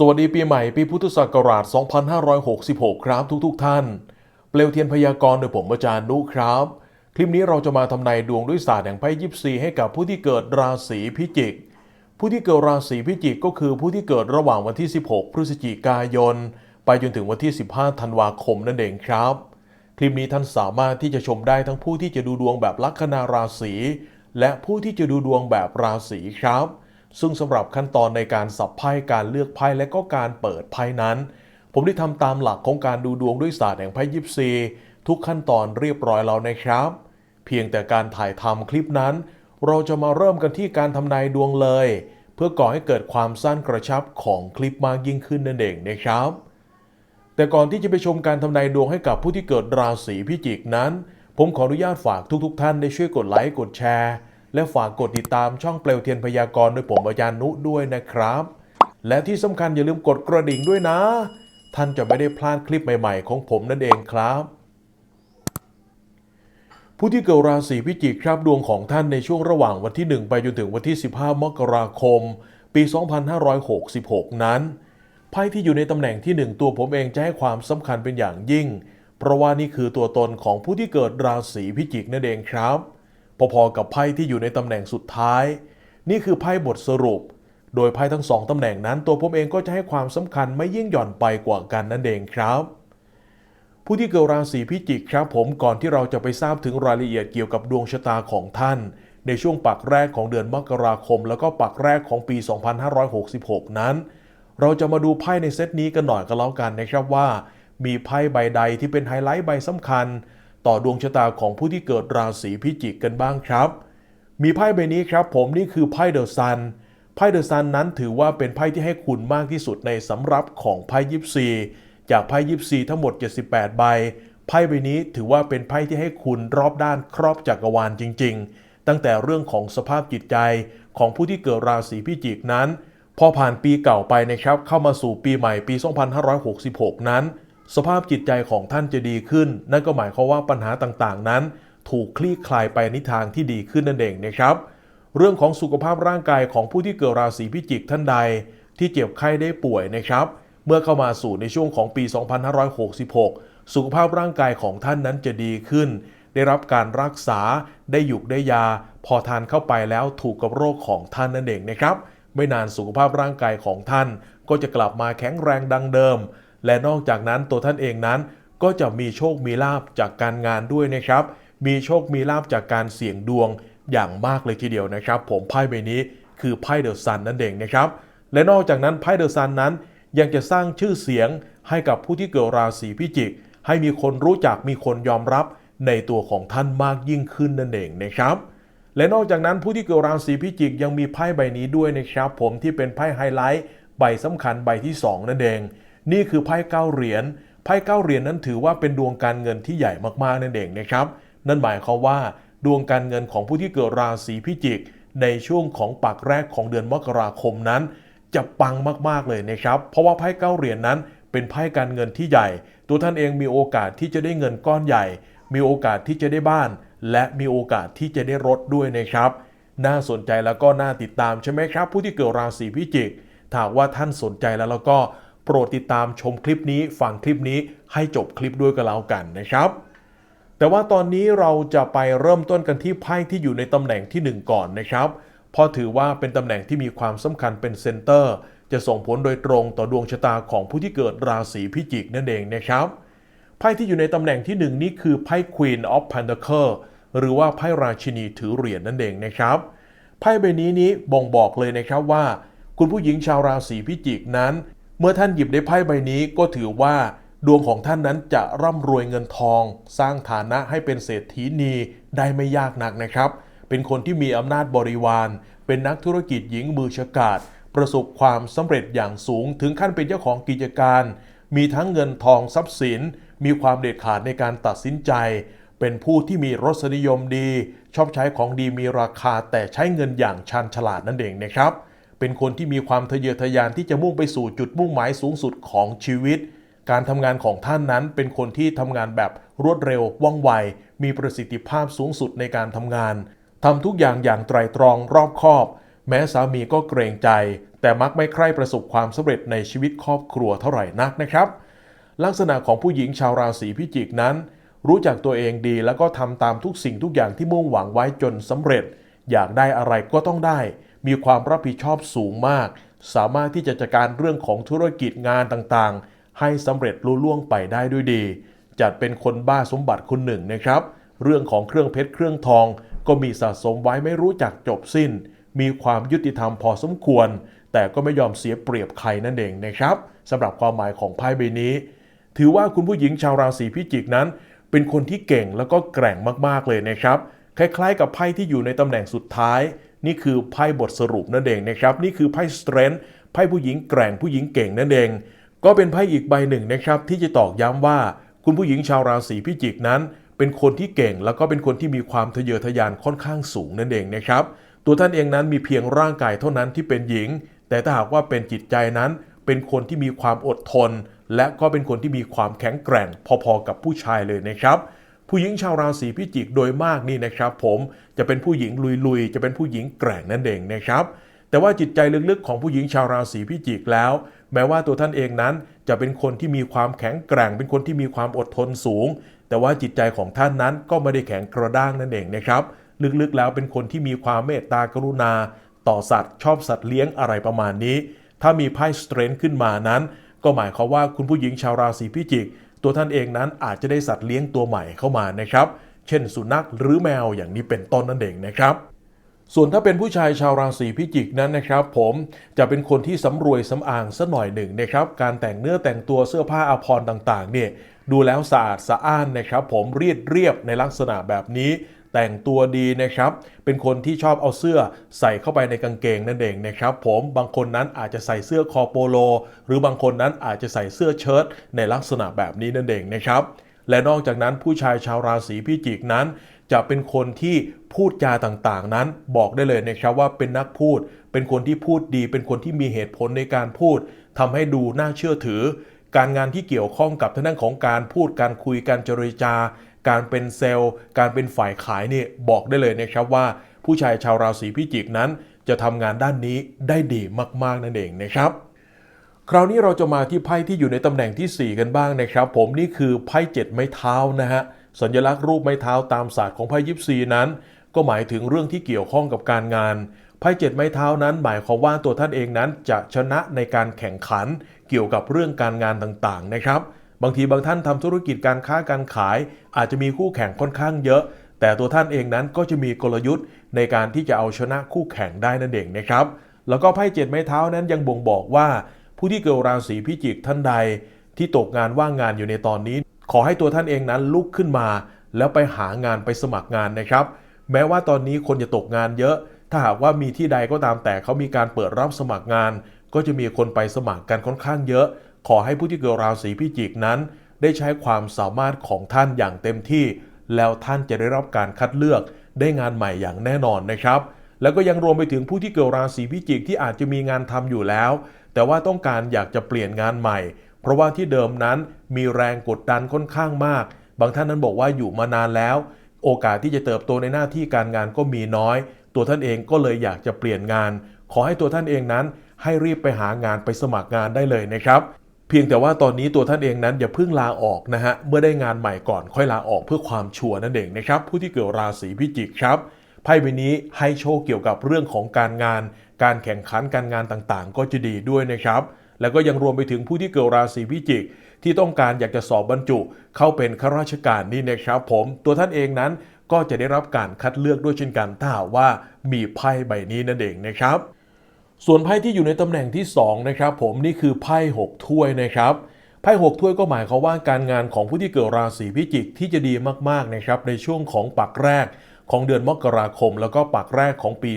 สวัสดีปีใหม่ปีพุทธศักราช 2566 ครับทุกๆทท่าน เปลวเทียนพยากรณ์โดยผมอาจารย์นุครับ คลิปนี้เราจะมาทำนายดวงด้วยศาสตร์แห่งไพ่ยิปซีให้กับผู้ที่เกิดราศีพิจิก ผู้ที่เกิดราศีพิจิกก็คือผู้ที่เกิดระหว่างวันที่ 16 พฤศจิกายน ไปจนถึงวันที่ 15 ธันวาคมนั่นเองครับ คลิปนี้ท่านสามารถที่จะชมได้ทั้งผู้ที่จะดูดวงแบบลัคนาราศีและผู้ที่จะดูดวงแบบราศีครับ ซึ่งสำหรับขั้นตอนในการสับไพ่การเลือกไพ่และก็การเปิดไพ่นั้น ผมได้ทำตามหลักของการดูดวงด้วยศาสตร์แห่งไพ่ยิปซีทุกขั้นตอนเรียบร้อยแล้วนะครับ เพียงแต่การถ่ายทำคลิปนั้น เราจะมาเริ่มกันที่การทำนายดวงเลย เพื่อก่อให้เกิดความสั้นกระชับของคลิปมากยิ่งขึ้นนั่นเองนะครับ แต่ก่อนที่จะไปชมการทำนายดวงให้กับผู้ที่เกิดราศีพิจิกนั้น ผมขออนุญาตฝากทุกๆท่านได้ช่วยกดไลค์กดแชร์ และฝากกดติดตามช่องเปลวเทียนพยากรณ์โดยผมอาจารย์นุด้วยนะครับ และที่สำคัญอย่าลืมกดกระดิ่งด้วยนะ ท่านจะไม่ได้พลาดคลิปใหม่ ๆ ของผมนั่นเองครับ ผู้ที่เกิดราศีพิจิกครับดวงของท่านในช่วงระหว่างวันที่ 1 ไปจนถึงวันที่ 15 มกราคม ปี 2566 นั้นไพ่ที่อยู่ในตำแหน่งที่ 1 ตัวผมเองจะให้ความสำคัญเป็นอย่างยิ่ง เพราะว่านี่คือตัวตนของผู้ที่เกิดราศีพิจิกนั่นเองครับ พอๆกับไพ่ที่อยู่ในตำแหน่งสุดท้าย นี่คือไพ่บทสรุป โดยไพ่ทั้งสองตำแหน่งนั้น ตัวผมเองก็จะให้ความสำคัญไม่ยิ่งหย่อนไปกว่ากันนั่นเองครับ ผู้ที่เกิดราศีพิจิกครับผมก่อนที่เราจะไปทราบถึงรายละเอียดเกี่ยวกับดวงชะตาของท่าน ในช่วงปักแรกของเดือนมกราคม แล้วก็ปักแรกของปี 2566 นั้น เราจะมาดูไพ่ในเซตนี้กันหน่อยก็แล้วกันนะครับว่า มีไพ่ใบใดที่เป็นไฮไลท์ใบสำคัญ ต่อดวงชะตาของผู้ที่เกิดราศีพิจิกกันบ้างครับ มีไพ่ใบนี้ครับ ผมนี่คือไพ่เดอะซันไพ่เดอะซันนั้นถือว่าเป็นไพ่ที่ให้คุณมากที่สุดในสำรับของไพ่ยิปซีจากไพ่ยิปซีทั้งหมด 78 ใบ ไพ่ใบนี้ถือว่าเป็นไพ่ที่ให้คุณรอบด้านครอบจักรวาลจริง ๆ ตั้งแต่เรื่องของสภาพจิตใจของผู้ที่เกิดราศีพิจิกนั้น พอผ่านปีเก่าไปนะครับเข้ามาสู่ปีใหม่ปี 2566 นั้น สภาพจิตใจของท่านจะดีขึ้น นั่นก็หมายความว่าปัญหาต่างๆ นั้น ถูกคลี่คลายไปในทางที่ดีขึ้นนั่นเองนะครับ เรื่องของสุขภาพร่างกายของผู้ที่เกิดราศีพิจิกท่านใด ที่เจ็บไข้ได้ป่วยนะครับ เมื่อเข้ามาสู่ในช่วงของปี 2566 สุขภาพร่างกายของท่านนั้นจะดีขึ้น ได้รับการรักษาได้หยุกได้ยา พอทานเข้าไปแล้วถูกกับโรคของท่านนั่นเองนะครับ ไม่นานสุขภาพร่างกายของท่าน ก็จะกลับมาแข็งแรงดังเดิม และนอกจากนั้นตัวท่านเองนั้นก็จะมีโชคมีลาบจากการงานด้วยนะครับ มีโชคมีลาบจากการเสี่ยงดวงอย่างมากเลยทีเดียวนะครับ ผมไพ่ใบนี้คือไพ่เดอะซันนั่นเองนะครับ และนอกจากนั้นไพ่เดอะซันนั้น ยังจะสร้างชื่อเสียงให้กับผู้ที่เกิดราศีพิจิก ให้มีคนรู้จักมีคนยอมรับในตัวของท่านมากยิ่งขึ้นนั่นเองนะครับ และนอกจากนั้นผู้ที่เกิดราศีพิจิกยังมีไพ่ใบนี้ด้วยนะครับ ผมที่เป็นไพ่ไฮไลท์ใบสำคัญใบที่ 2 นั่นเอง นี่คือไพ่เก้าเหรียญไพ่เก้าเหรียญนั้นถือว่าเป็นดวงการเงินที่ใหญ่มากๆนั่นเองนะครับ นั่นหมายความว่าดวงการเงินของผู้ที่เกิดราศีพิจิก ในช่วงของปักแรกของเดือนมกราคมนั้น จะปังมากๆเลยนะครับ เพราะว่าไพ่เก้าเหรียญนนั้นเป็นไพ่การเงินที่ใหญ่ ตัวท่านเองมีโอกาสที่จะได้เงินก้อนใหญ่ มีโอกาสที่จะได้บ้าน และมีโอกาสที่จะได้รถด้วยนะครับ น่าสนใจแล้วก็น่าติดตามใช่ไหมครับ ผู้ที่เกิดราศีพิจิก ถ้าว่าท่านสนใจแล้วแล้วก็ โปรดติดตามชมคลิปนี้ฟังคลิปนี้ให้จบคลิปด้วยกันแล้วกันนะครับ แต่ว่าตอนนี้เราจะไปเริ่มต้นกันที่ไพ่ที่อยู่ในตำแหน่งที่ 1 ก่อนนะครับเพราะถือว่าเป็นตำแหน่งที่มีความสำคัญเป็นเซนเตอร์ จะส่งผลโดยตรงต่อดวงชะตาของผู้ที่เกิดราศีพิจิกนั่นเองนะครับไพ่ที่อยู่ในตำแหน่งที่ 1 นี่คือไพ่ Queen of Pentacle หรือว่าไพ่ราชินีถือเหรียญนั่นเองนะครับไพ่ใบนี้นี้บ่งบอกเลยนะครับว่า คุณผู้หญิงชาวราศีพิจิกนั้น เมื่อท่านหยิบได้ไพ่ใบนี้ก็ถือว่า ดวงของท่านนั้นจะร่ำรวยเงินทอง สร้างฐานะให้เป็นเศรษฐีนีได้ไม่ยากนักนะครับ เป็นคนที่มีอำนาจบริวาร เป็นนักธุรกิจหญิงมือฉกาจประสบความสำเร็จอย่างสูงถึงขั้นเป็นเจ้าของกิจการ มีทั้งเงินทองทรัพย์สิน มีความเด็ดขาดในการตัดสินใจ เป็นผู้ที่มีรสนิยมดี ชอบใช้ของดีมีราคาแต่ใช้เงินอย่างชันฉลาดนั่นเองนะครับ เป็นคนที่มีความทะเยอทะยานที่จะมุ่งไปสู่จุดมุ่งหมายสูงสุดของชีวิต การทำงานของท่านนั้นเป็นคนที่ทำงานแบบรวดเร็วว่องไว มีประสิทธิภาพสูงสุดในการทำงานทำทุกอย่างอย่างไตร่ตรองรอบคอบ แม้สามีก็เกรงใจ แต่มักไม่ใคร่ประสบความสำเร็จในชีวิตครอบครัวเท่าไหร่นักนะครับ ลักษณะของผู้หญิงชาวราศีพิจิกนั้น รู้จักตัวเองดีแล้วก็ทำตามทุกสิ่งทุกอย่างที่มุ่งหวังไว้จนสำเร็จ อยากได้อะไรก็ต้องได้ มีความรับผิดชอบสูงมาก สามารถที่จะจัดการเรื่องของธุรกิจงานต่างๆ ให้สำเร็จลุล่วงไปได้ด้วยดี จัดเป็นคนบ้าสมบัติคนหนึ่งนะครับ เรื่องของเครื่องเพชรเครื่องทอง ก็มีสะสมไว้ไม่รู้จักจบสิ้น มีความยุติธรรมพอสมควร แต่ก็ไม่ยอมเสียเปรียบใครนั่นเองนะครับสำหรับความหมายของไพ่ใบนี้ ถือว่าคุณผู้หญิงชาวราศีพิจิกนั้น เป็นคนที่เก่งแล้วก็แกร่งมากๆเลยนะครับคล้ายๆ กับไพ่ที่อยู่ในตำแหน่งสุดท้าย นี่คือไพ่บทสรุปนั่นเองนะครับ นี่คือไพ่สเตรนท์ไพ่ผู้หญิงแกร่งผู้หญิงเก่งนั่นเอง ก็เป็นไพ่อีกใบหนึ่งนะครับ ที่จะตอกย้ำว่า คุณผู้หญิงชาวราศีพิจิกนั้น เป็นคนที่เก่งแล้วก็เป็นคนที่มีความทะเยอทะยานค่อนข้างสูงนั่นเองนะครับ ตัวท่านเองนั้นมีเพียงร่างกายเท่านั้นที่เป็นหญิง แต่ถ้าหากว่าเป็นจิตใจนั้น เป็นคนที่มีความอดทน และก็เป็นคนที่มีความแข็งแกร่งพอๆกับผู้ชายเลยนะครับ ผู้หญิงชาวราศีพิจิกโดยมากนี่นะครับ ผมจะเป็นผู้หญิงลุยๆ จะเป็นผู้หญิงแกร่งนั่นเองนะครับ แต่ว่าจิตใจลึกๆ ของผู้หญิงชาวราศีพิจิกแล้ว แม้ว่าตัวท่านเองนั้นจะเป็นคนที่มีความแข็งแกร่ง เป็นคนที่มีความอดทนสูง แต่ว่าจิตใจของท่านนั้นก็ไม่ได้แข็งกระด้างนั่นเองนะครับ ลึกๆแล้วเป็นคนที่มีความเมตตากรุณา ต่อสัตว์ ชอบสัตว์เลี้ยงอะไรประมาณนี้ ถ้ามีไพ่สเตรนท์ขึ้นมานั้น ก็หมายความว่าคุณผู้หญิงชาวราศีพิจิก ตัวท่านเองนั้นอาจจะได้สัตว์เลี้ยงตัวใหม่เข้ามานะครับ เช่นสุนัขหรือแมวอย่างนี้เป็นต้นนั่นเองนะครับ ส่วนถ้าเป็นผู้ชายชาวราศีพิจิกนั้นนะครับ ผมจะเป็นคนที่สำรวยสำอางสัหน่อยหนึ่งนะครับ การแต่งเนื้อแต่งตัวเสื้อผ้าอาภรณ์ต่างๆ เนี่ยดูแล้วสะอาดสะอ้านนะครับ ผมเรียดเรียบในลักษณะแบบนี้ แต่งตัวดีนะครับ เป็นคนที่ชอบเอาเสื้อใส่เข้าไปในกางเกงนั่นเองนะครับ ผมบางคนนั้นอาจจะใส่เสื้อคอโปโล หรือบางคนนั้นอาจจะใส่เสื้อเชิ้ตในลักษณะแบบนี้นั่นเองนะครับ และนอกจากนั้นผู้ชายชาวราศีพิจิกนั้น จะเป็นคนที่พูดจาต่างๆ นั้นบอกได้เลยนะครับว่าเป็นนักพูด เป็นคนที่พูดดี เป็นคนที่มีเหตุผลในการพูดทำให้ดูน่าเชื่อถือ การงานที่เกี่ยวข้องกับทางด้านของการพูดการคุยการเจรจา การเป็นเซลล์ การเป็นฝ่ายขายนี่บอกได้เลยนะครับว่า ผู้ชายชาวราศีพิจิกนั้น จะทำงานด้านนี้ได้ดีมากๆนั่นเองนะครับคราวนี้เราจะมาที่ไพ่ที่อยู่ในตำแหน่งที่ 4 กันบ้างนะครับ ผมนี่คือไพ่เจ็ดไม้เท้านะฮะสัญลักษณ์รูปไม้เท้าตามศาสตร์ของไพ่ยิปซีนั้น ก็หมายถึงเรื่องที่เกี่ยวข้องกับการงานไพ่เจ็ดไม้เท้านั้น หมายความว่าตัวท่านเองนั้นจะชนะในการแข่งขันเกี่ยวกับเรื่องการงานต่างๆนะครับ บางทีบางท่านทำธุรกิจการค้าการขาย อาจจะมีคู่แข่งค่อนข้างเยอะ แต่ตัวท่านเองนั้นก็จะมีกลยุทธ์ในการที่จะเอาชนะคู่แข่งได้นั่นเองนะครับ แล้วก็ไพ่เจ็ดไม้เท้านั้นยังบ่งบอกว่า ผู้ที่เกิดราศีพิจิกท่านใด ที่ตกงานว่างงานอยู่ในตอนนี้ ขอให้ตัวท่านเองนั้นลุกขึ้นมา แล้วไปหางานไปสมัครงานนะครับ แม้ว่าตอนนี้คนจะตกงานเยอะ ถ้าหากว่ามีที่ใดก็ตามแต่เขามีการเปิดรับสมัครงาน ก็จะมีคนไปสมัครกันค่อนข้างเยอะ ขอให้ผู้ที่เกิดราศีพิจิกนั้น ได้ใช้ความสามารถของท่านอย่างเต็มที่ แล้วท่านจะได้รับการคัดเลือกได้งานใหม่อย่างแน่นอนนะครับ แล้วก็ยังรวมไปถึงผู้ที่เกิดราศีพิจิกที่อาจจะมีงานทำอยู่แล้ว แต่ว่าต้องการอยากจะเปลี่ยนงานใหม่ เพราะว่าที่เดิมนั้นมีแรงกดดันค่อนข้างมาก บางท่านนั้นบอกว่าอยู่มานานแล้ว โอกาสที่จะเติบโตในหน้าที่การงานก็มีน้อย ตัวท่านเองก็เลยอยากจะเปลี่ยนงาน ขอให้ตัวท่านเองนั้นให้รีบไปหางานไปสมัครงานได้เลยนะครับ เพียงแต่ว่าตอนนี้ตัวท่านเองนั้นอย่าเพิ่งลาออกนะฮะเมื่อได้งานใหม่ก่อนค่อยลาออกเพื่อความชัวร์นั่นเองนะครับผู้ที่เกิดราศีพิจิกครับไพ่ใบนี้ให้โชคเกี่ยวกับเรื่องของการงาน การแข่งขันการงานต่างๆ ก็จะดีด้วยนะครับ แล้วก็ยังรวมไปถึงผู้ที่เกิดราศีพิจิก ที่ต้องการอยากจะสอบบรรจุ เข้าเป็นข้าราชการนี่นะครับผมตัวท่านเองนั้นก็จะได้รับการคัดเลือกด้วยเช่นกันถ้าว่ามีไพ่ใบนี้นั่นเองนะครับ ส่วนไพ่ที่อยู่ในตำแหน่งที่2นะครับผมนี่คือไพ่6ถ้วยนะครับไพ่6ถ้วยก็หมายความว่าการงานของผู้ที่เกิดราศีพิจิกที่จะดีมากๆนะครับในช่วงของปักแรกของเดือนมกราคม แล้วก็ปักแรกของปี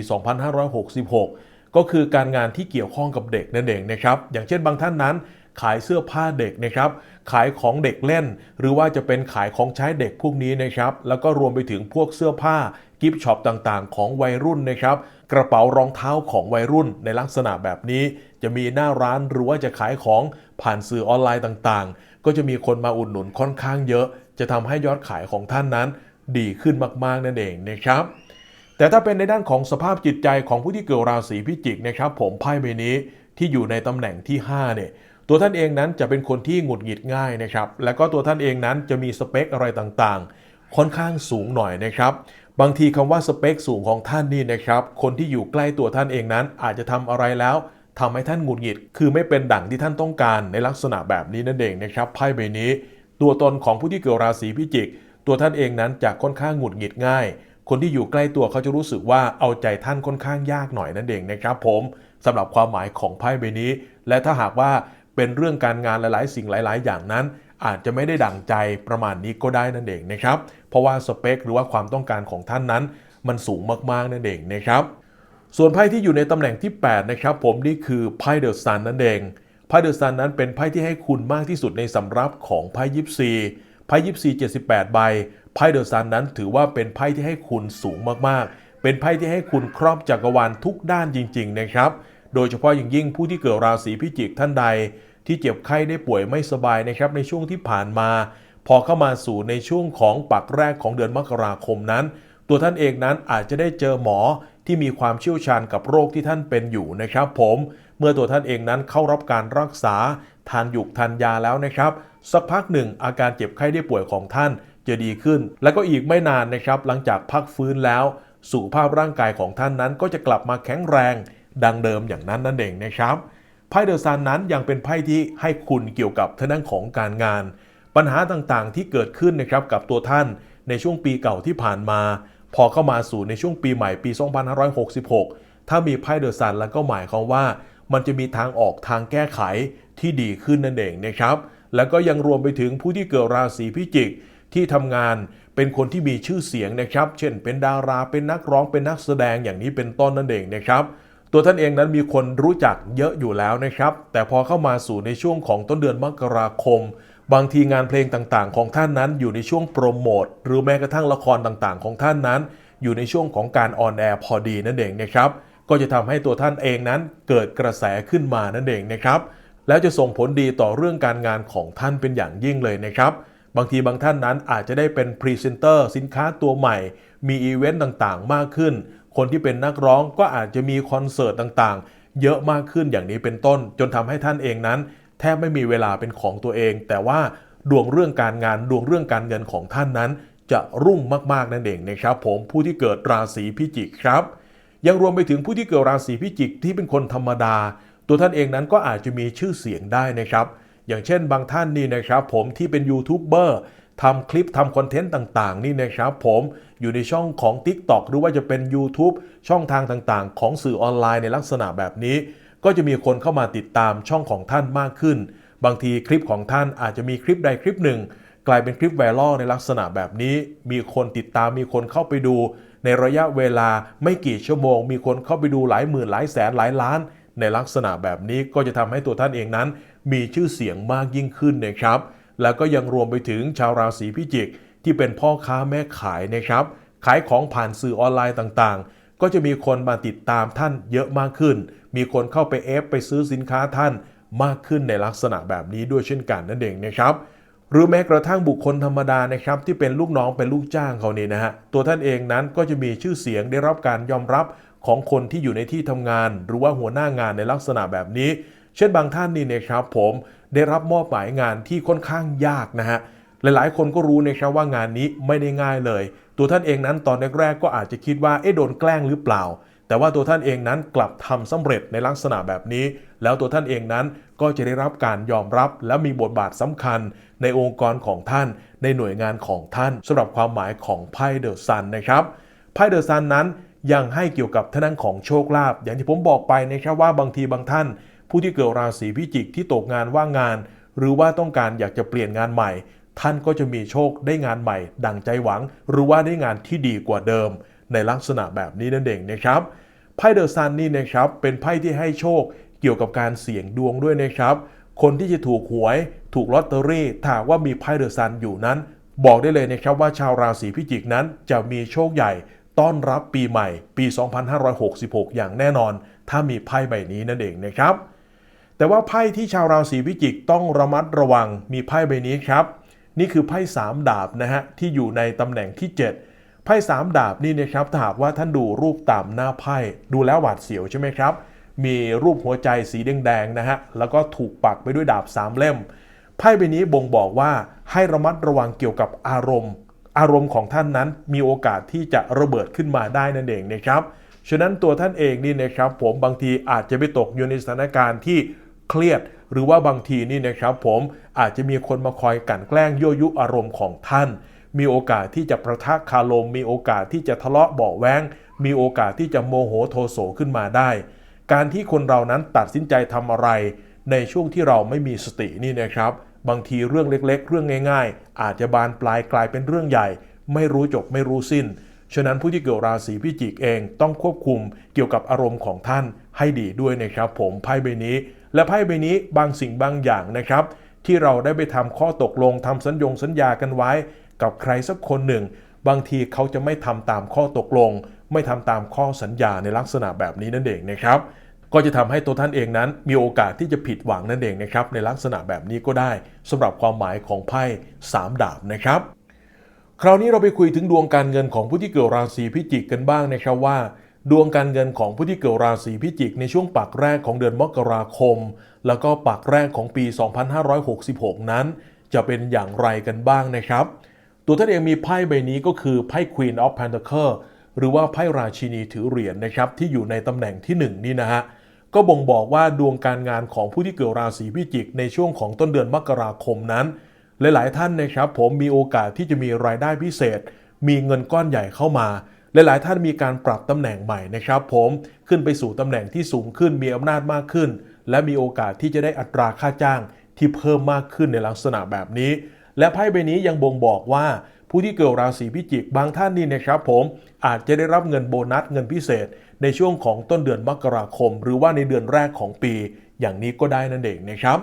2566 ก็คือการงานที่เกี่ยวข้องกับเด็กนั่นเองนะครับอย่างเช่นบางท่านนั้น ขายเสื้อผ้าเด็กนะครับขายของเด็กเล่น หรือว่าจะเป็นขายของใช้เด็กพวกนี้นะครับแล้วก็รวมไปถึงพวกเสื้อผ้ากิฟต์ช็อปต่างๆ ของวัยรุ่นนะครับ กระเป๋ารองเท้าของวัยรุ่นในลักษณะแบบนี้ จะมีหน้าร้านหรือว่าจะขายของผ่านสื่อออนไลน์ต่างๆ ก็จะมีคนมาอุดหนุนค่อนข้างเยอะ จะทำให้ยอดขายของท่านนั้น ดีขึ้นมากๆนั่นเองนะครับ แต่ถ้าเป็นในด้านของสภาพจิตใจของผู้ที่เกิดราศีพิจิกนะครับ ผมไพ่ใบนี้ที่อยู่ในตำแหน่งที่ 5 เนี่ยตัวท่านเองนั้นจะเป็นคนที่หงุดหงิดง่ายนะครับ แล้วก็ตัวท่านเองนั้นจะมีสเปคอะไรต่างๆ ค่อนข้างสูงหน่อยนะครับ บางทีคำว่าสเปคสูงของท่านนี่นะครับ คนที่อยู่ใกล้ตัวท่านเองนั้น อาจจะทำอะไรแล้วทำให้ท่านหงุดหงิด คือไม่เป็นดั่งที่ท่านต้องการในลักษณะแบบนี้นั่นเองนะครับไพ่ใบนี้ ตัวตนของผู้ที่เกิดราศีพิจิก ตัวท่านเองนั้นจะค่อนข้างหงุดหงิดง่าย คนที่อยู่ใกล้ตัวเขาจะรู้สึกว่าเอาใจท่านค่อนข้างยากหน่อยนั่นเองนะครับ ผมสำหรับความหมายของไพ่ใบนี้ และถ้าหากว่าเป็นเรื่องการงานหลาย ๆ สิ่งหลาย ๆ อย่างนั้น อาจจะไม่ได้ดั่งใจประมาณนี้ก็ได้นั่นเองนะครับ เพราะว่าสเปคหรือว่าความต้องการของท่านนั้น มันสูงมากๆนั่นเองนะครับส่วนไพ่ที่อยู่ในตำแหน่งที่ 8 นะครับ ผมนี่คือไพ่เดอะซันนั่นเองไพ่เดอะซันนั้นเป็นไพ่ที่ให้คุณมากที่สุดในสำรับของไพ่ยิปซีไพ่ยิปซี78 ใบไพ่เดอะซันนั้นถือว่าเป็นไพ่ที่ให้คุณสูงมากๆ เป็นไพ่ที่ให้คุณครอบจักรวาลทุกด้านจริง ๆ นะครับ โดยเฉพาะอย่างยิ่งผู้ที่เกิดราศีพิจิกท่านใด ที่เจ็บไข้ได้ป่วยไม่สบายนะครับในช่วงที่ผ่านมา พอเข้ามาสู่ในช่วงของปักแรกของเดือนมกราคมนั้น ตัวท่านเองนั้นอาจจะได้เจอหมอที่มีความเชี่ยวชาญกับโรคที่ท่านเป็นอยู่นะครับ ผมเมื่อตัวท่านเองนั้นเข้ารับการรักษาทานหยุกทานยาแล้วนะครับ สักพักหนึ่งอาการเจ็บไข้ได้ป่วยของท่านจะดีขึ้น แล้วก็อีกไม่นานนะครับ หลังจากพักฟื้นแล้วสุขภาพร่างกายของท่านนั้นก็จะกลับมาแข็งแรง ดังเดิมอย่างนั้นนั่นเองนะครับไพ่เดอะซันนั้นยังเป็นไพ่ที่ให้คุณเกี่ยวกับทางด้านของการงาน ปัญหาต่างๆ ที่เกิดขึ้นนะครับกับตัวท่านในช่วงปีเก่าที่ผ่านมา พอเข้ามาสู่ในช่วงปีใหม่ปี 2566 ถ้ามีไพ่เดอะซันแล้วก็หมายความว่า มันจะมีทางออกทางแก้ไขที่ดีขึ้นนั่นเองนะครับ แล้วก็ยังรวมไปถึงผู้ที่เกิดราศีพิจิกที่ทำงานเป็นคนที่มีชื่อเสียงนะครับ เช่น เป็นดาราเป็นนักร้องเป็นนักแสดงอย่างนี้เป็นต้นนั่นเองนะครับตัวท่านเองนั้นมีคนรู้จักเยอะอยู่แล้วนะครับ แต่พอเข้ามาสู่ในช่วงของต้นเดือนมกราคม บางทีงานเพลงต่างๆ ของท่านนั้นอยู่ในช่วงโปรโมทหรือแม้กระทั่งละครต่างๆ ของท่านนั้น อยู่ในช่วงของการออนแอร์พอดีนั่นเองนะครับ ก็จะทำให้ตัวท่านเองนั้นเกิดกระแสขึ้นมานั่นเองนะครับ แล้วจะส่งผลดีต่อเรื่องการงานของท่านเป็นอย่างยิ่งเลยนะครับ บางทีบางท่านนั้นอาจจะได้เป็นพรีเซนเตอร์สินค้าตัวใหม่ มีอีเวนต์ต่างๆ มากขึ้น คนที่เป็นนักร้องก็อาจจะมีคอนเสิร์ตต่างๆ เยอะมากขึ้นอย่างนี้เป็นต้น จนทำให้ท่านเองนั้น แทบไม่มีเวลาเป็นของตัวเอง แต่ว่าดวงเรื่องการงานดวงเรื่องการเงินของท่านนั้น จะรุ่งมากๆนั่นเองนะครับ ผมผู้ที่เกิดราศีพิจิกครับ ยังรวมไปถึงผู้ที่เกิดราศีพิจิกที่เป็นคนธรรมดา ตัวท่านเองนั้นก็อาจจะมีชื่อเสียงได้นะครับ อย่างเช่นบางท่านนี่นะครับ ผมที่เป็นยูทูบเบอร์ทำคลิปทำคอนเทนต์ต่างๆ นี่นะครับผมอยู่ในช่องของ TikTok หรือว่าจะเป็น YouTube ช่องทางต่างๆ ของสื่อออนไลน์ในลักษณะแบบนี้ ก็จะมีคนเข้ามาติดตามช่องของท่านมากขึ้น บางทีคลิปของท่านอาจจะมีคลิปใดคลิปหนึ่ง กลายเป็นคลิปไวรัลในลักษณะแบบนี้ มีคนติดตามมีคนเข้าไปดู ในระยะเวลาไม่กี่ชั่วโมง มีคนเข้าไปดูหลายหมื่นหลายแสนหลายล้าน ในลักษณะแบบนี้ก็จะทำให้ตัวท่านเองนั้น มีชื่อเสียงมากยิ่งขึ้นนะครับ แล้วก็ยังรวมไปถึงชาวราศีพิจิก ที่เป็นพ่อค้าแม่ขายนะครับขายของผ่านสื่อออนไลน์ต่างๆ ก็จะมีคนมาติดตามท่านเยอะมากขึ้น มีคนเข้าไปเอฟไปซื้อสินค้าท่านมากขึ้นในลักษณะแบบนี้ด้วยเช่นกันนั่นเองนะครับหรือแม้กระทั่งบุคคลธรรมดานะครับที่เป็นลูกน้องเป็นลูกจ้างเขานี่นะฮะตัวท่านเองนั้นก็จะมีชื่อเสียงได้รับการยอมรับของคนที่อยู่ในที่ทำงาน หรือว่าหัวหน้างานในลักษณะแบบนี้ เช่นบางท่านนี่นะครับผมได้รับมอบหมายงานที่ค่อนข้างยากนะฮะหลายๆ คนก็รู้นะครับว่างานนี้ไม่ได้ง่ายเลย ตัวท่านเองนั้นตอนแรกๆก็อาจจะคิดว่าเอ๊ะโดนแกล้งหรือเปล่า แต่ว่าตัวท่านเองนั้นกลับทำสำเร็จในลักษณะแบบนี้ แล้วตัวท่านเองนั้นก็จะได้รับการยอมรับ และมีบทบาทสำคัญในองค์กรของท่าน ในหน่วยงานของท่านสำหรับความหมายของไพ่เดอะซันนะครับไพ่เดอะซันนั้นยังให้เกี่ยวกับทางด้านของโชคลาภอย่างที่ผมบอกไปนะครับว่าบางทีบางท่าน ผู้ที่เกิดราศีพิจิกที่ตกงานว่างงาน หรือว่าต้องการอยากจะเปลี่ยนงานใหม่ ท่านก็จะมีโชคได้งานใหม่ ดังใจหวัง หรือว่าได้งานที่ดีกว่าเดิม ในลักษณะแบบนี้นั่นเองนะครับไพ่เดอะซันนี่นะครับเป็นไพ่ที่ให้โชคเกี่ยวกับการเสี่ยงดวงด้วยนะครับ คนที่จะถูกหวย ถูกลอตเตอรี่ถ้ากว่ามีไพ่เดอะซันอยู่นั้น บอกได้เลยนะครับว่าชาวราศีพิจิกนั้นจะมีโชคใหญ่ต้อนรับปีใหม่ ปี 2566 อย่างแน่นอน ถ้ามีไพ่ใบนี้นั่นเองนะครับ แต่ว่าไพ่ที่ชาวราศีพิจิกต้องระมัดระวังมีไพ่ใบนี้ครับ นี่คือไพ่3ดาบนะฮะที่อยู่ในตำแหน่งที่ 7 ไพ่สามดาบนี่นะครับถ้าหากว่าท่านดูรูปตามหน้าไพ่ดูแล้วหวาดเสียวใช่ไหมครับ มีรูปหัวใจสีแดงๆนะฮะแล้วก็ถูกปักไปด้วยดาบสามเล่ม ไพ่ใบนี้บ่งบอกว่าให้ระมัดระวังเกี่ยวกับอารมณ์ อารมณ์ของท่านนั้นมีโอกาสที่จะระเบิดขึ้นมาได้นั่นเองนะครับฉะนั้นตัวท่านเองนี่นะครับผมบางทีอาจจะไปตกอยู่ในสถานการณ์ที่เครียด หรือว่าบางทีนี่นะครับผมอาจจะมีคนมาคอยกั่นแกล้งยั่วยุอารมณ์ของท่าน มีโอกาสที่จะประทะคารม มีโอกาสที่จะทะเลาะเบาแว้งมีโอกาสที่จะโมโหโทโสขึ้นมาได้ การที่คนเรานั้นตัดสินใจทำอะไร ในช่วงที่เราไม่มีสตินี่นะครับ บางทีเรื่องเล็กๆ เรื่องง่าย ๆ อาจจะบานปลายกลายเป็นเรื่องใหญ่ ไม่รู้จบไม่รู้สิ้น ฉะนั้นผู้ที่เกิดราศีพิจิกเองต้องควบคุมเกี่ยวกับอารมณ์ของท่านให้ดีด้วยนะครับ ผมไพ่ใบนี้ และไพ่ใบนี้บางสิ่งบางอย่างนะครับที่เราได้ไปทำข้อตกลงทำสัญญงสัญญากันไว้ กับใครสักคนหนึ่ง บางทีเขาจะไม่ทำตามข้อตกลง ไม่ทำตามข้อสัญญาในลักษณะแบบนี้นั่นเองนะครับ ก็จะทำให้ตัวท่านเองนั้น มีโอกาสที่จะผิดหวังนั่นเองนะครับในลักษณะแบบนี้ก็ได้สำหรับความหมายของไพ่สามดาบนะครับ คราวนี้เราไปคุยถึงดวงการเงินของผู้ที่เกิดราศีพิจิกกันบ้างนะครับว่าดวงการเงินของผู้ที่เกิดราศีพิจิกในช่วงปักแรกของเดือนมกราคม แล้วก็ปักแรกของปี 2566 นั้น จะเป็นอย่างไรกันบ้างนะครับ ตัวท่านเองมีไพ่ใบนี้ก็คือไพ่ Queen of Pentacle หรือว่าไพ่ราชินีถือเหรียญนะครับที่อยู่ในตำแหน่งที่ 1 นี่นะฮะก็บ่งบอกว่าดวงการงานของผู้ที่เกิดราศีพิจิก ในช่วงของต้นเดือนมกราคมนั้น หลาย ๆ ท่านนะครับผมมีโอกาสที่จะมีรายได้พิเศษ มีเงินก้อนใหญ่เข้ามาหลาย ๆ ท่านมีการปรับตำแหน่งใหม่นะครับผมขึ้นไปสู่ตำแหน่งที่สูงขึ้นมีอำนาจมากขึ้น และมีโอกาสที่จะได้อัตราค่าจ้างที่เพิ่มมากขึ้นในลักษณะแบบนี้ และไพ่ใบนี้ยังบ่งบอกว่าผู้ที่เกิดราศีพิจิกบางท่านนี่นะครับผมอาจจะได้รับเงินโบนัสเงินพิเศษ ในช่วงของต้นเดือนมกราคม หรือว่าในเดือนแรกของปี อย่างนี้ก็ได้นั่นเองนะครับ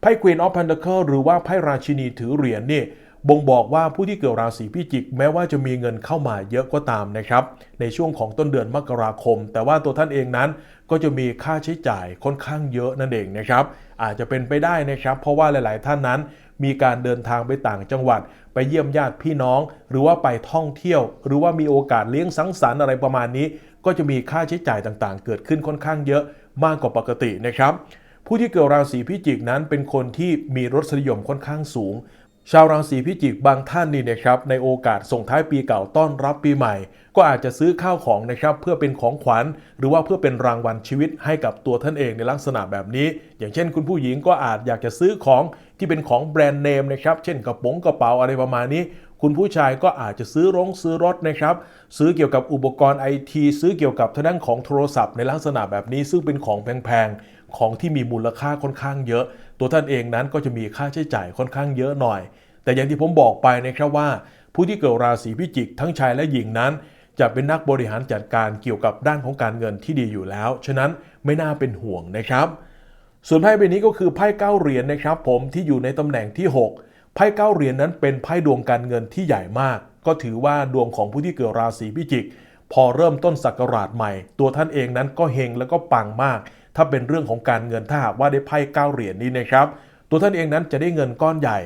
ไพ่ Queen of Pentacle หรือว่าไพ่ราชินีถือเหรียญนี่บ่งบอกว่าผู้ที่เกิดราศีพิจิก แม้ว่าจะมีเงินเข้ามาเยอะก็ตามนะครับ ในช่วงของต้นเดือนมกราคม แต่ว่าตัวท่านเองนั้นก็จะมีค่าใช้จ่ายค่อนข้างเยอะนั่นเองนะครับ อาจจะเป็นไปได้นะครับ เพราะว่าหลาย ๆ ท่านนั้น มีการเดินทางไปต่างจังหวัด ไปเยี่ยมญาติพี่น้อง หรือว่าไปท่องเที่ยว หรือว่ามีโอกาสเลี้ยงสังสรรค์อะไรประมาณนี้ ก็จะมีค่าใช้จ่ายต่างๆ เกิดขึ้นค่อนข้างเยอะมากกว่าปกตินะครับ ผู้ที่เกิดราศีพิจิกนั้นเป็นคนที่มีรสนิยมค่อนข้างสูง ชาวราศีพิจิกบางท่านนี่นะครับในโอกาสส่งท้ายปีเก่าต้อนรับปีใหม่ ก็อาจจะซื้อข้าวของนะครับเพื่อเป็นของขวัญ หรือว่าเพื่อเป็นรางวัลชีวิตให้กับตัวท่านเองในลักษณะแบบนี้ อย่างเช่น คุณผู้หญิงก็อาจอยากจะซื้อของที่เป็นของแบรนด์เนมนะครับเช่นกระโป๋องกระเป๋าอะไรประมาณนี้ คุณผู้ชายก็อาจจะซื้อรงซื้อรถนะครับซื้อเกี่ยวกับอุปกรณ์ไอทีซื้อเกี่ยวกับทางด้านของโทรศัพท์ในลักษณะแบบนี้ซึ่งเป็นของแพงๆ ของที่มีมูลค่าค่อนข้างเยอะ ตัวท่านเองนั้นก็จะมีค่าใช้จ่ายค่อนข้างเยอะหน่อย แต่อย่างที่ผมบอกไปนะครับว่า ผู้ที่เกิดราศีพิจิกทั้งชายและหญิงนั้น จะเป็นนักบริหารจัดการเกี่ยวกับด้านของการเงินที่ดีอยู่แล้ว ฉะนั้นไม่น่าเป็นห่วงนะครับ ส่วนไพ่ใบนี้ก็คือไพ่เก้าเหรียญนะครับ ผมที่อยู่ในตำแหน่งที่ 6 ไพ่เก้าเหรียญนั้นเป็นไพ่ดวงการเงินที่ใหญ่มาก ก็ถือว่าดวงของผู้ที่เกิดราศีพิจิก พอเริ่มต้นศักราชใหม่ ตัวท่านเองนั้นก็เฮงแล้วก็ปังมาก ถ้าเป็นเรื่องของการเงินถ้าหากว่าได้ไพ่เก้าเหรียญนี้นะครับ ตัวท่านเองนั้นจะได้เงินก้อนใหญ่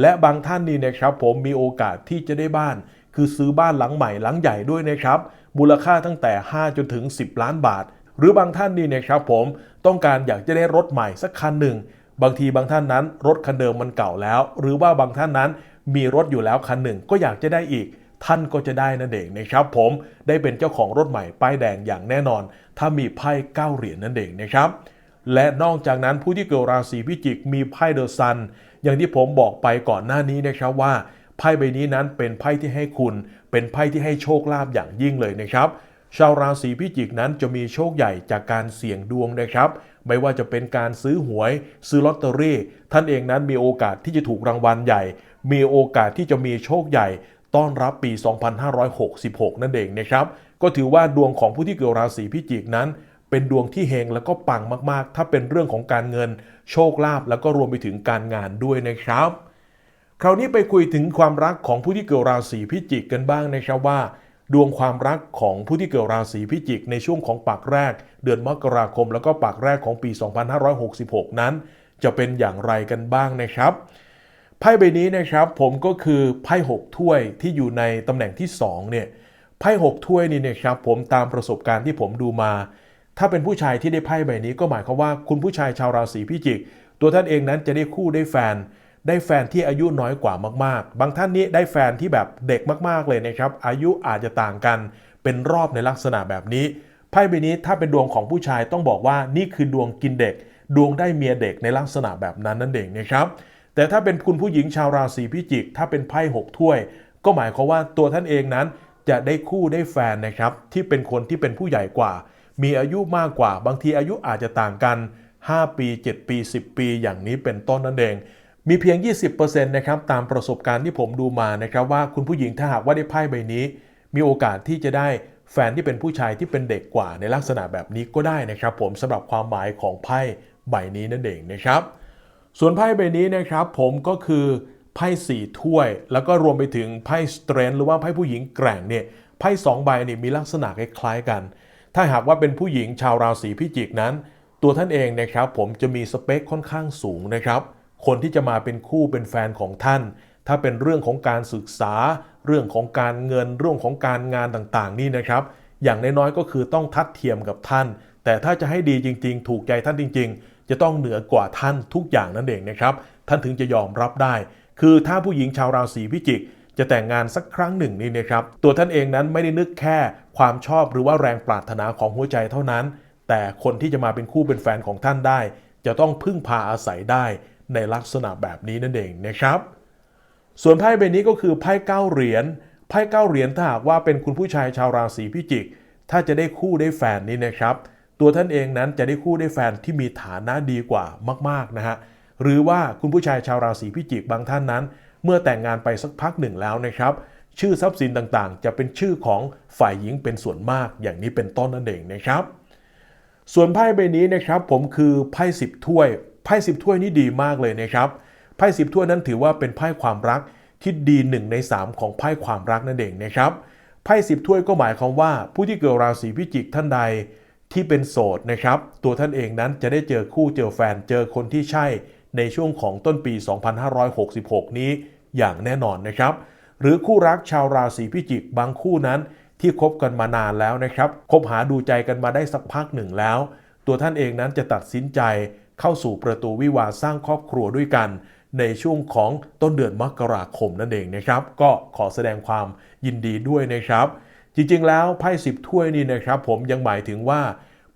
และบางท่านนี่นะครับผมมีโอกาสที่จะได้บ้าน คือซื้อบ้านหลังใหม่หลังใหญ่ด้วยนะครับมูลค่าตั้งแต่ 5 จนถึง 10 ล้านบาท หรือบางท่านนี่นะครับผมต้องการอยากจะได้รถใหม่สักคันหนึ่งบางทีบางท่านนั้นรถคันเดิมมันเก่าแล้ว หรือว่าบางท่านนั้นมีรถอยู่แล้วคันหนึ่งก็อยากจะได้อีก ท่านก็จะได้นั่นเองนะครับผมได้เป็นเจ้าของรถใหม่ป้ายแดงอย่างแน่นอน ถ้ามีไพ่เก้าเหรียญนั่นเองนะครับ และนอกจากนั้นผู้ที่เกิดราศีพิจิกมีไพ่เดอะซัน อย่างที่ผมบอกไปก่อนหน้านี้นะครับว่าไพ่ใบนี้นั้นเป็นไพ่ที่ให้คุณ เป็นไพ่ที่ให้โชคลาภอย่างยิ่งเลยนะครับ ชาวราศีพิจิกนั้นจะมีโชคใหญ่จากการเสี่ยงดวงนะครับ ไม่ว่าจะเป็นการซื้อหวย ซื้อลอตเตอรี่ ท่านเองนั้นมีโอกาสที่จะถูกรางวัลใหญ่ มีโอกาสที่จะมีโชคใหญ่ ต้อนรับปี 2566 นั่นเองนะครับ ก็ถือว่าดวงของผู้ที่เกิดราศีพิจิกนั้น เป็นดวงที่เฮงแล้วก็ปังมากๆ ถ้าเป็นเรื่องของการเงิน โชคลาภแล้วก็รวมไปถึงการงานด้วยนะครับ คราวนี้ไปคุยถึงความรักของผู้ที่เกิดราศีพิจิกกันบ้างนะครับว่า ดวงความรักของผู้ที่เกิดราศีพิจิก ในช่วงของปากแรก เดือนมกราคม แล้วก็ปากแรกของปี 2566 นั้น จะเป็นอย่างไรกันบ้างนะครับไพ่ใบนี้นะครับผมก็คือไพ่หกถ้วยที่อยู่ในตำแหน่งที่2เนี่ย ไพ่หกถ้วยนี่นะครับผมตามประสบการณ์ที่ผมดูมา ถ้าเป็นผู้ชายที่ได้ไพ่ใบนี้ก็หมายความว่าคุณผู้ชายชาวราศีพิจิก ตัวท่านเองนั้นจะได้คู่ได้แฟน ได้แฟนที่อายุน้อยกว่ามากๆ บางท่านนี้ได้แฟนที่แบบเด็กมากๆเลยนะครับ อายุอาจจะต่างกัน เป็นรอบในลักษณะแบบนี้ไพ่ใบนี้ถ้าเป็นดวงของผู้ชายต้องบอกว่านี่คือดวงกินเด็ก ดวงได้เมียเด็กในลักษณะแบบนั้นนั่นเองนะครับ แต่ถ้าเป็นคุณผู้หญิงชาวราศีพิจิก ถ้าเป็นไพ่หกถ้วย ก็หมายความว่าตัวท่านเองนั้น จะได้คู่ได้แฟนนะครับ ที่เป็นคนที่เป็นผู้ใหญ่กว่า มีอายุมากกว่า บางทีอายุอาจจะต่างกัน 5 ปี 7 ปี 10 ปี อย่างนี้เป็นต้นนั่นเอง มีเพียง 20%นะครับตามประสบการณ์ที่ผมดูมานะครับว่าคุณผู้หญิงถ้าหากว่าได้ไพ่ใบนี้ มีโอกาสที่จะได้แฟนที่เป็นผู้ชายที่เป็นเด็กกว่าในลักษณะแบบนี้ก็ได้นะครับ ผมสำหรับความหมายของไพ่ใบนี้นั่นเองนะครับ ส่วนไพ่ใบนี้นะครับ ผมก็คือ ไพ่สี่ถ้วย แล้วก็รวมไปถึงไพ่สเตรนหรือว่าไพ่ผู้หญิงแกร่งเนี่ยไพ่สองใบเนี่ยมีลักษณะคล้ายๆกัน ถ้าหากว่าเป็นผู้หญิงชาวราศีพิจิกนั้น ตัวท่านเองนะครับผมจะมีสเปคค่อนข้างสูงนะครับ คนที่จะมาเป็นคู่เป็นแฟนของท่าน ถ้าเป็นเรื่องของการศึกษา เรื่องของการเงินเรื่องของการงานต่างๆ นี่นะครับ อย่างน้อยๆก็คือต้องทัดเทียมกับท่าน แต่ถ้าจะให้ดีจริง ๆ ถูกใจท่านจริง ๆ จะต้องเหนือกว่าท่านทุกอย่างนั่นเองนะครับ ท่านถึงจะยอมรับได้ คือถ้าผู้หญิงชาวราศีพิจิก จะแต่งงานสักครั้งหนึ่งนี่นะครับ ตัวท่านเองนั้นไม่ได้นึกแค่ความชอบหรือว่าแรงปรารถนาของหัวใจเท่านั้น แต่คนที่จะมาเป็นคู่เป็นแฟนของท่านได้ จะต้องพึ่งพาอาศัยได้ในลักษณะแบบนี้นั่นเองนะครับ ส่วนไพ่ใบนี้ก็คือไพ่เก้าเหรียญไพ่เก้าเหรียญถ้าหากว่าเป็นคุณผู้ชายชาวราศีพิจิก ถ้าจะได้คู่ได้แฟนนี่นะครับ ตัวท่านเองนั้นจะได้คู่ได้แฟนที่มีฐานะดีกว่ามากๆนะฮะ หรือว่าคุณผู้ชายชาวราศีพิจิกบางท่านนั้น เมื่อแต่งงานไปสักพักหนึ่งแล้วนะครับ ชื่อทรัพย์สินต่างๆ จะเป็นชื่อของฝ่ายหญิงเป็นส่วนมากอย่างนี้เป็นต้นนั่นเองนะครับ ส่วนไพ่ใบนี้นะครับผมคือไพ่สิบถ้วยไพ่สิบถ้วยนี่ดีมากเลยนะครับไพ่สิบถ้วยนั้นถือว่าเป็นไพ่ความรักที่ดีหนึ่งใน 3 ของไพ่ความรักนั่นเองนะครับไพ่สิบถ้วยก็หมายความว่า ผู้ที่เกิดราศีพิจิกท่านใดที่เป็นโสดนะครับ ตัวท่านเองนั้นจะได้เจอคู่เจอแฟนเจอคนที่ใช่ ในช่วงของต้นปี 2566 นี้อย่างแน่นอนนะครับ หรือคู่รักชาวราศีพิจิกบางคู่นั้นที่คบกันมานานแล้วนะครับ คบหาดูใจกันมาได้สักพักหนึ่งแล้ว ตัวท่านเองนั้นจะตัดสินใจเข้าสู่ประตูวิวาสร้างครอบครัวด้วยกัน ในช่วงของต้นเดือนมกราคมนั่นเองนะครับ ก็ขอแสดงความยินดีด้วยนะครับ จริงๆ แล้วไพ่สิบถ้วยนี่นะครับ ผมยังหมายถึงว่า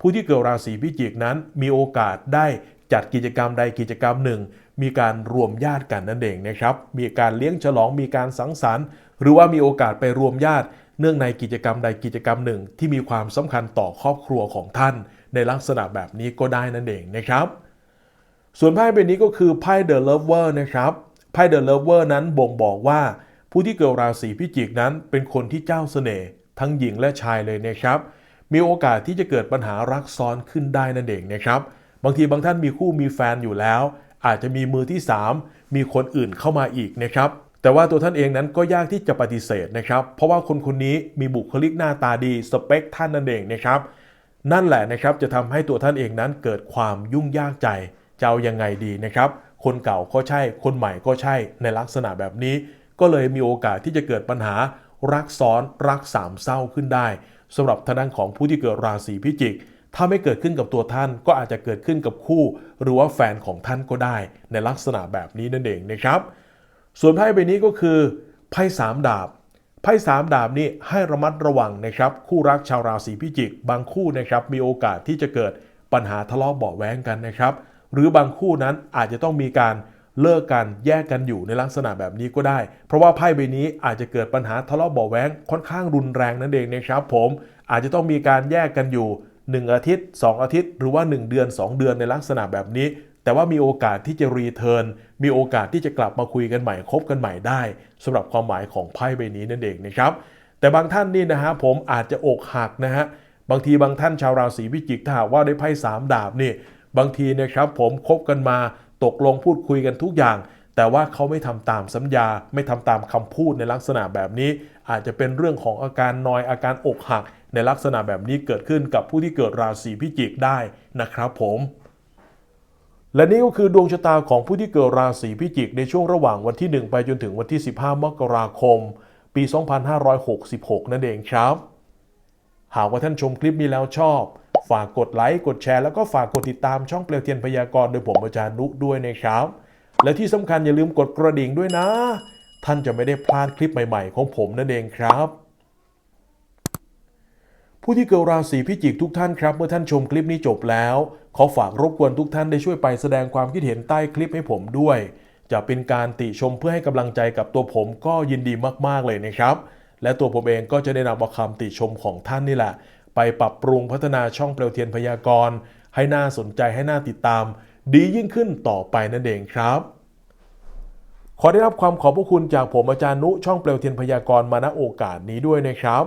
ผู้ที่เกิดราศีพิจิกนั้นมีโอกาสได้ จัดกิจกรรมใดกิจกรรมหนึ่ง มีการรวมญาติกันนั่นเองนะครับ มีการเลี้ยงฉลองมีการสังสรรค์ หรือว่ามีโอกาสไปรวมญาติเนื่องในกิจกรรมใดกิจกรรมหนึ่ง ที่มีความสำคัญต่อครอบครัวของท่าน ในลักษณะแบบนี้ก็ได้นั่นเองนะครับ ส่วนไพ่ใบนี้ก็คือไพ่ The Lover นะครับไพ่ The Lover นั้นบ่งบอกว่า ผู้ที่เกิดราศีพิจิกนั้นเป็นคนที่เจ้าเสน่ห์ทั้งหญิงและชายเลยนะครับ มีโอกาสที่จะเกิดปัญหารักซ้อนขึ้นได้นั่นเองนะครับ บางทีบางท่านมีคู่มีแฟนอยู่แล้ว อาจจะมีมือที่ 3 มีคนอื่นเข้ามาอีกนะครับแต่ว่าตัวท่านเองนั้นก็ยากที่จะปฏิเสธนะครับ เพราะว่าคนคนนี้มีบุคลิกหน้าตาดีสเปคท่านนั่นเองนะครับ นั่นแหละนะครับจะทำให้ตัวท่านเองนั้นเกิดความยุ่งยากใจจะเอายังไงดีนะครับ คนเก่าก็ใช่ คนใหม่ก็ใช่ในลักษณะแบบนี้ ก็เลยมีโอกาสที่จะเกิดปัญหารักซ้อนรักสามเศร้าขึ้นได้สำหรับทางด้านของผู้ที่เกิดราศีพิจิก ถ้าไม่เกิดขึ้นกับตัวท่านก็อาจจะเกิดขึ้นกับคู่ หรือว่าแฟนของท่านก็ได้ ในลักษณะแบบนี้นั่นเองนะครับ ส่วนไพ่ใบนี้ก็คือไพ่สามดาบไพ่สามดาบนี่ให้ระมัดระวังนะครับ คู่รักชาวราศีพิจิก บางคู่นะครับมีโอกาสที่จะเกิดปัญหาทะเลาะเบาะแว้งกันนะครับ หรือบางคู่นั้นอาจจะต้องมีการเลิกกันแยกกันอยู่ในลักษณะแบบนี้ก็ได้ เพราะว่าไพ่ใบนี้อาจจะเกิดปัญหาทะเลาะเบาะแว้งค่อนข้างรุนแรงนั่นเองนะครับ ผมอาจจะต้องมีการแยกกันอยู่ 1 อาทิตย์ 2 อาทิตย์ หรือว่า 1 เดือน 2 เดือนในลักษณะแบบนี้ แต่ว่ามีโอกาสที่จะรีเทิร์นมีโอกาสที่จะกลับมาคุยกันใหม่คบกันใหม่ได้สำหรับความหมายของไพ่ใบนี้นั่นเองนะครับแต่บางท่านนี่นะฮะผมอาจจะอกหักนะฮะบางทีบางท่านชาวราศีพิจิกถ้าหากว่าได้ไพ่สามดาบนี่บางทีนะครับผมคบกันมาตกลงพูดคุยกันทุกอย่าง แต่ว่าเขาไม่ทำตามสัญญา ไม่ทำตามคำพูดในลักษณะแบบนี้ อาจจะเป็นเรื่องของอาการนอยอาการอกหัก ในลักษณะแบบนี้เกิดขึ้นกับผู้ที่เกิดราศีพิจิกได้นะครับผมและนี่ก็คือดวงชะตาของผู้ที่เกิดราศีพิจิกในช่วงระหว่างวันที่ 1 ไปจนถึงวันที่ 15 มกราคม ปี 2566 นั่นเองครับ หากว่าท่านชมคลิปนี้แล้วชอบ ฝากกดไลค์กดแชร์แล้วก็ฝากกดติดตามช่องเปลวเทียนพยากรณ์โดยผมอาจารย์นุด้วยนะครับ และที่สำคัญอย่าลืมกดกระดิ่งด้วยนะ ท่านจะไม่ได้พลาดคลิปใหม่ ๆ ของผมนั่นเองครับ ผู้ที่เกิดราศีพิจิกทุกท่านครับ เมื่อท่านชมคลิปนี้จบแล้ว ขอฝากรบกวนทุกท่านได้ช่วยไปแสดงความคิดเห็นใต้คลิปให้ผมด้วย จะเป็นการติชมเพื่อให้กำลังใจกับตัวผมก็ยินดีมากๆเลยนะครับ และตัวผมเองก็จะได้นำเอาคำติชมของท่านนี่แหละ ไปปรับปรุงพัฒนาช่องเปลวเทียนพยากรณ์ให้น่าสนใจให้น่าติดตาม ดียิ่งขึ้นต่อไปนั่นเองครับขอได้รับความขอบพระคุณจากผมอาจารย์นุช่องเปลวเทียนพยากรณ์มาณโอกาสนี้ด้วยนะครับ